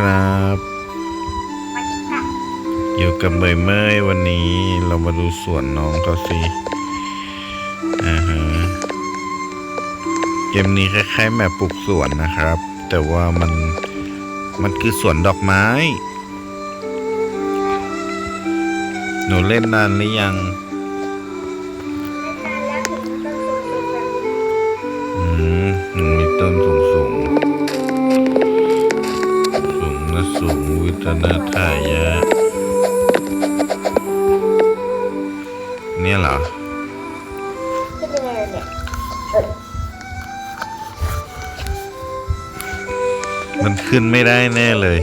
ครับ อยู่กับเมยเมยวันนี้เรามาดูสวนน้องเขาสิฮะเกมนี้คล้ายๆแมปปลูกสวนนะครับ แต่ว่ามันมันคือสวนดอกไม้ หนูเล่นนานหรือยังอืมมีต้นสูง สุงวิตนาทายะ เนี่ยเหรอมันขึ้นไม่ได้แน่เลย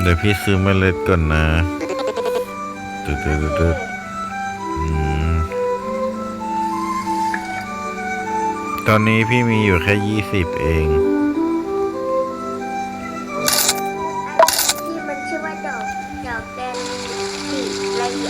เดี๋ยวพี่ซื้อมเมล็ดก่อนนะตึ๊ดตึ๊ดตึ๊ดตอนนี้พี่มีอยู่แค่ยี่สิบเอง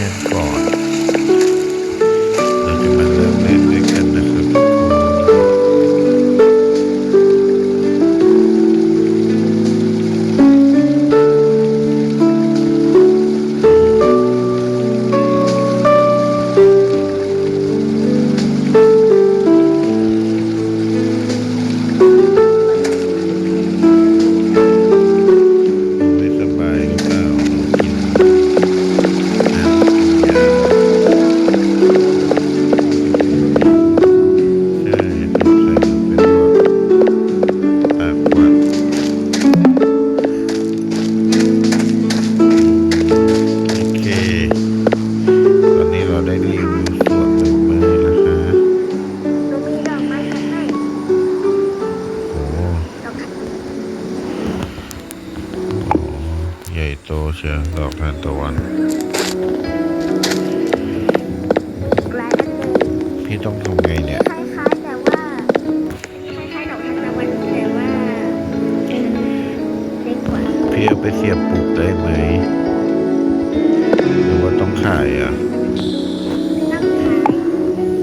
And thought. พี่ต้องทำไงเนี่ย คล้ายๆแต่ว่าคล้ายๆดอกทานตะวันแต่ว่าเป็นเล็กกว่าพี่เอาไปเสียบปลูกได้ไหมหรือว่าต้องขายอะ นักขาย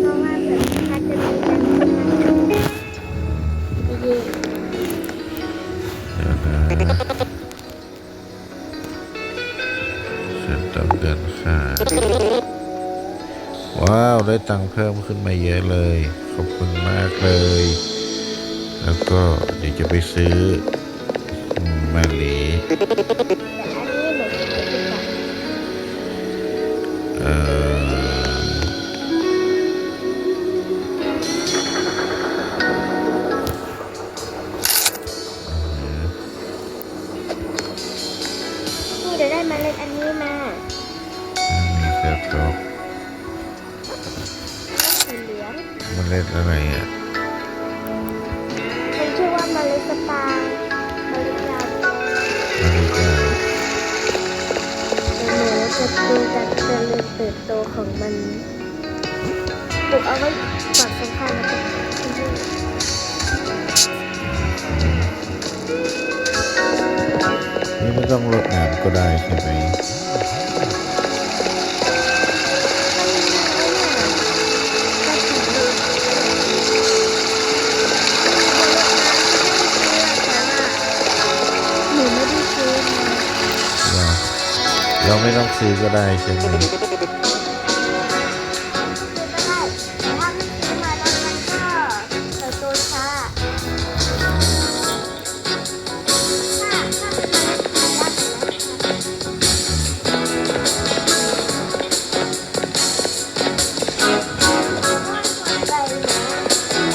เพราะว่าเกิดถ้าจะมีกันเย่เดี๋ยวนะฉันต้องเดินขายว้าว ได้ตังค์เพิ่มขึ้นมาเยอะเลย ขอบคุณมากเลย แล้วก็เดี๋ยวจะไปซื้อมมะลิ เหลืองมันเล่นอะไรอะมันชื่อว่าเมาเล็ดสปางเมาเล็ดยาวมันเล่นอะไรเดี๋ยวหนูจะดูการเจริญเติบโตของมันปลูกเอาไว้ก่อนสงกรานต์แล้วก็นี่ไม่ต้องรดน้ำก็ได้ใช่ไหม เราไม่ต้องซื้อก็ได้ใช่ไหมก็ได้แต่ถ้าไม่ซื้อมาแล้วมันก็เติบโตช้าถ้าถ้ามันขายได้ไปนะ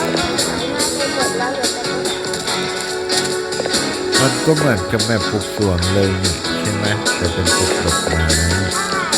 ต้องขายมาจนหมดแล้วเหลือแต่ต้นมันก็เหมือนกับแบบปลูกสวนเลยนี่ ใช่ไหมแต่เป็นปลูกดอกไ